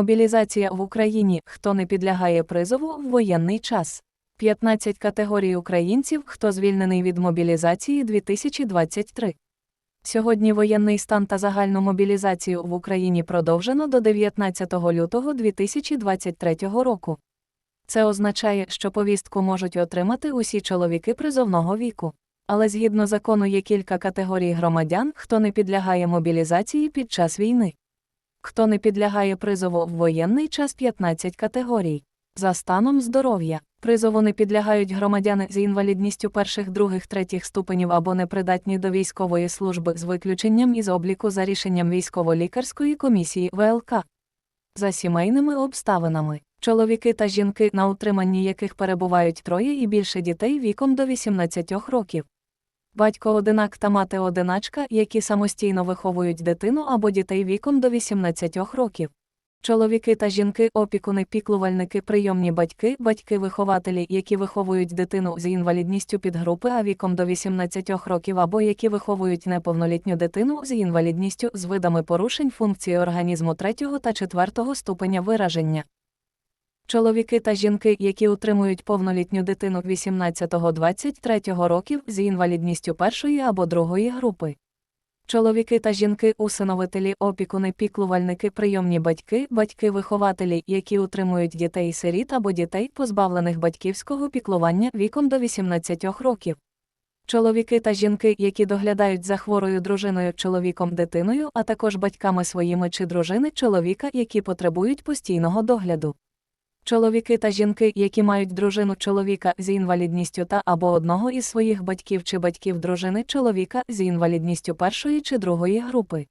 Мобілізація в Україні. Хто не підлягає призову в воєнний час. 15 категорій українців, хто звільнений від мобілізації 2023. Сьогодні воєнний стан та загальну мобілізацію в Україні продовжено до 19 лютого 2023 року. Це означає, що повістку можуть отримати усі чоловіки призовного віку. Але згідно закону є кілька категорій громадян, хто не підлягає мобілізації під час війни. Хто не підлягає призову в воєнний час 15 категорій. За станом здоров'я. Призову не підлягають громадяни з інвалідністю перших, других, третіх ступенів або непридатні до військової служби з виключенням із обліку за рішенням військово-лікарської комісії ВЛК. За сімейними обставинами. Чоловіки та жінки, на утриманні яких перебувають троє і більше дітей віком до 18 років. Батько-одинак та мати-одиначка, які самостійно виховують дитину або дітей віком до 18 років. Чоловіки та жінки, опікуни, піклувальники, прийомні батьки, батьки-вихователі, які виховують дитину з інвалідністю підгрупи А віком до 18 років або які виховують неповнолітню дитину з інвалідністю з видами порушень функції організму 3 та 4 ступеня вираження. Чоловіки та жінки, які утримують повнолітню дитину 18-23 років з інвалідністю першої або другої групи. Чоловіки та жінки, усиновителі, опікуни, піклувальники, прийомні батьки, батьки-вихователі, які утримують дітей сиріт або дітей, позбавлених батьківського піклування віком до 18 років. Чоловіки та жінки, які доглядають за хворою дружиною, чоловіком, дитиною, а також батьками своїми чи дружини чоловіка, які потребують постійного догляду. Чоловіки та жінки, які мають дружину чоловіка з інвалідністю та або одного із своїх батьків чи батьків дружини чоловіка з інвалідністю першої чи другої групи.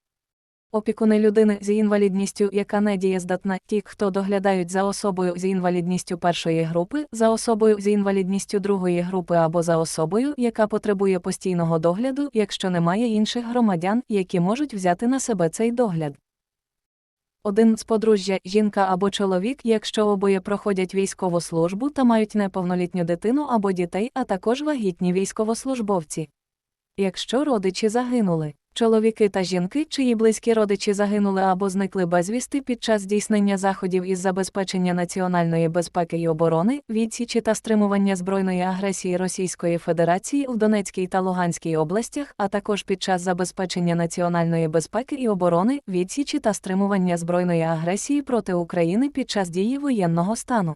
Опікуни людини з інвалідністю, яка не дієздатна, ті, хто доглядають за особою з інвалідністю першої групи, за особою з інвалідністю другої групи або за особою, яка потребує постійного догляду, якщо немає інших громадян, які можуть взяти на себе цей догляд. Один з подружжя, жінка або чоловік, якщо обоє проходять військову службу та мають неповнолітню дитину або дітей, а також вагітні військовослужбовці. Якщо родичі загинули, чоловіки та жінки, чиї близькі родичі загинули або зникли безвісти під час здійснення заходів із забезпечення національної безпеки й оборони, відсічі та стримування збройної агресії Російської Федерації в Донецькій та Луганській областях, а також під час забезпечення національної безпеки і оборони, відсічі та стримування збройної агресії проти України під час дії воєнного стану.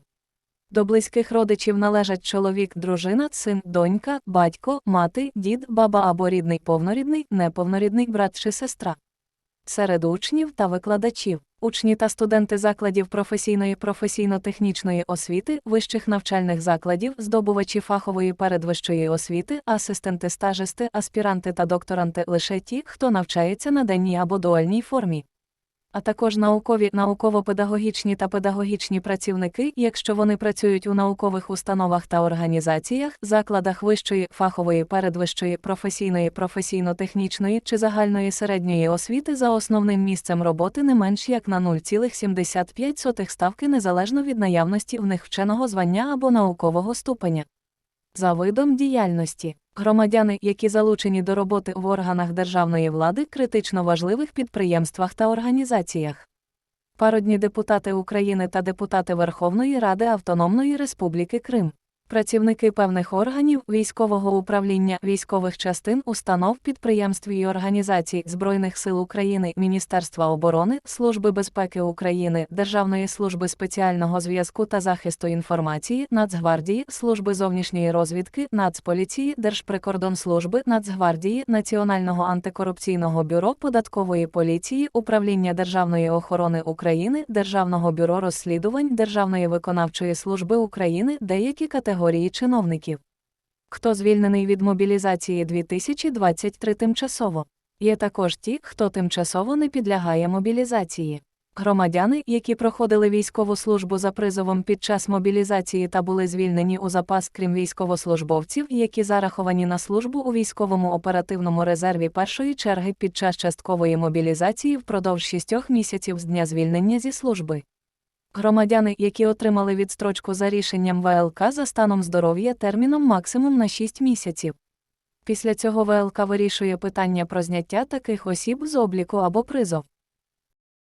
До близьких родичів належать чоловік, дружина, син, донька, батько, мати, дід, баба або рідний повнорідний, неповнорідний брат чи сестра. Серед учнів та викладачів, учні та студенти закладів професійної професійно-технічної освіти, вищих навчальних закладів, здобувачі фахової передвищої освіти, асистенти стажисти, аспіранти та докторанти лише ті, хто навчається на денній або дуальній формі а також наукові, науково-педагогічні та педагогічні працівники, якщо вони працюють у наукових установах та організаціях, закладах вищої, фахової, передвищої, професійної, професійно-технічної чи загальної середньої освіти за основним місцем роботи не менш як на 0,75 ставки незалежно від наявності в них вченого звання або наукового ступеня. За видом діяльності громадяни, які залучені до роботи в органах державної влади, критично важливих підприємствах та організаціях. Пародні депутати України та депутати Верховної Ради Автономної Республіки Крим працівники певних органів військового управління військових частин, установ, підприємств і організацій Збройних сил України, Міністерства оборони, Служби безпеки України, Державної служби спеціального зв'язку та захисту інформації, Нацгвардії, Служби зовнішньої розвідки, Нацполіції, Держприкордонслужби, Нацгвардії, Національного антикорупційного бюро податкової поліції, управління Державної охорони України, Державного бюро розслідувань Державної виконавчої служби України, деякі категорії категорії чиновників. Хто звільнений від мобілізації 2023 тимчасово. Є також ті, хто тимчасово не підлягає мобілізації. Громадяни, які проходили військову службу за призовом під час мобілізації та були звільнені у запас, крім військовослужбовців, які зараховані на службу у військовому оперативному резерві першої черги під час часткової мобілізації впродовж шістьох місяців з дня звільнення зі служби. Громадяни, які отримали відстрочку за рішенням ВЛК за станом здоров'я терміном максимум на 6 місяців. Після цього ВЛК вирішує питання про зняття таких осіб з обліку або призов.